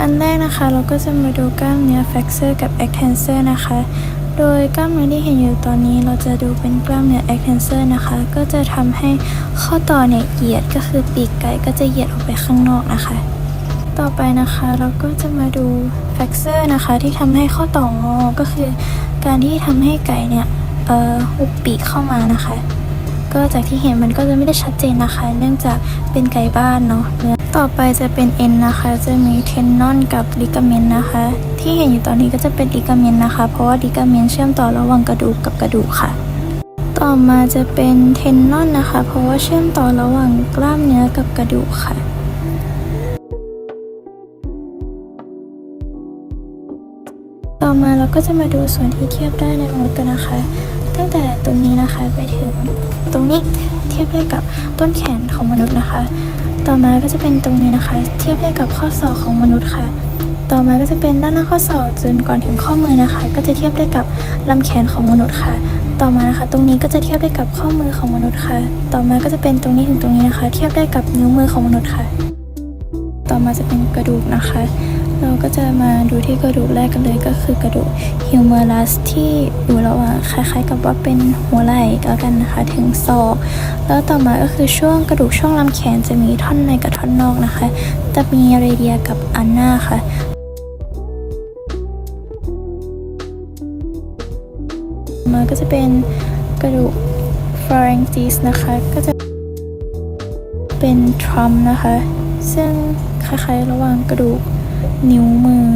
อันแรกนะคะเราก็จะมาดูกล้ามเนื้อ flexor กับ extensor นะคะ โดยกล้ามเนื้อที่เห็นอยู่ตอนนี้เราจะดูเป็นกล้ามเนื้อ extensor นะคะ ก็จะทำให้ข้อต่อเนี่ยเหยียดก็คือปีกไก่ก็จะเหยียดออกไปข้างนอกนะคะ ต่อไปนะคะเราก็จะมาดู flexor นะคะที่ทำให้ข้อต่องอก็คือ การที่ทำให้ไก่เนี่ยเอ่อหุบปีกเข้ามานะคะ ก็จากที่เห็นมันก็จะไม่ได้ชัดเจนนะคะ เนื่องจากเป็นไก่บ้านเนาะเนื้อต่อไปจะเป็นเอ็นนะคะ จะมีเทนนอนกับลิกาเมนนะคะ ที่เห็นอยู่ตอนนี้ก็จะเป็นลิกาเมนนะคะ เพราะว่าลิกาเมนเชื่อมต่อระหว่างกระดูกกับกระดูกค่ะ ต่อมาจะเป็นเทนนอนนะคะ เพราะว่าเชื่อมต่อระหว่างกล้ามเนื้อกับกระดูกค่ะต่อมาเราก็จะมาดูส่วนที่เทียบได้ในมนุษย์กันนะคะ ตั้งแต่ตรงนี้นะคะไปถึงตรงนี้เทียบได้กับต้นแขนของมนุษย์นะคะ ต่อมาก็จะเป็นตรงนี้นะคะ เทียบได้กับข้อศอกของมนุษย์ค่ะ ต่อมาก็จะเป็นด้านหน้าข้อศอกจนก่อนถึงข้อมือนะคะ ก็จะเทียบได้กับลำแขนของมนุษย์ค่ะ ต่อมานะคะ ตรงนี้ก็จะเทียบได้กับข้อมือของมนุษย์ค่ะ ต่อมาก็จะเป็นตรงนี้ถึงตรงนี้นะคะ เทียบได้กับนิ้วมือของมนุษย์ค่ะ ต่อมาจะเป็นกระดูกนะคะ เราก็จะมาดูที่กระดูกแรกกันเลยก็คือกระดูกฮิวเมอรัสที่อยู่ระหว่างคล้ายๆ กับว่าเป็นหัวไหล่แล้วกันนะคะถึงศอก แล้วต่อมาก็คือช่วงกระดูกช่วงลำแขนจะมีท่อนในกับท่อนนอกนะคะ จะมีเรเดียกับอันนาค่ะมาก็จะเป็นกระดูก pharynx นะคะก็จะเป็นทรัมนะคะ ซึ่งคล้ายๆระหว่างกระดูก นิ้วมือ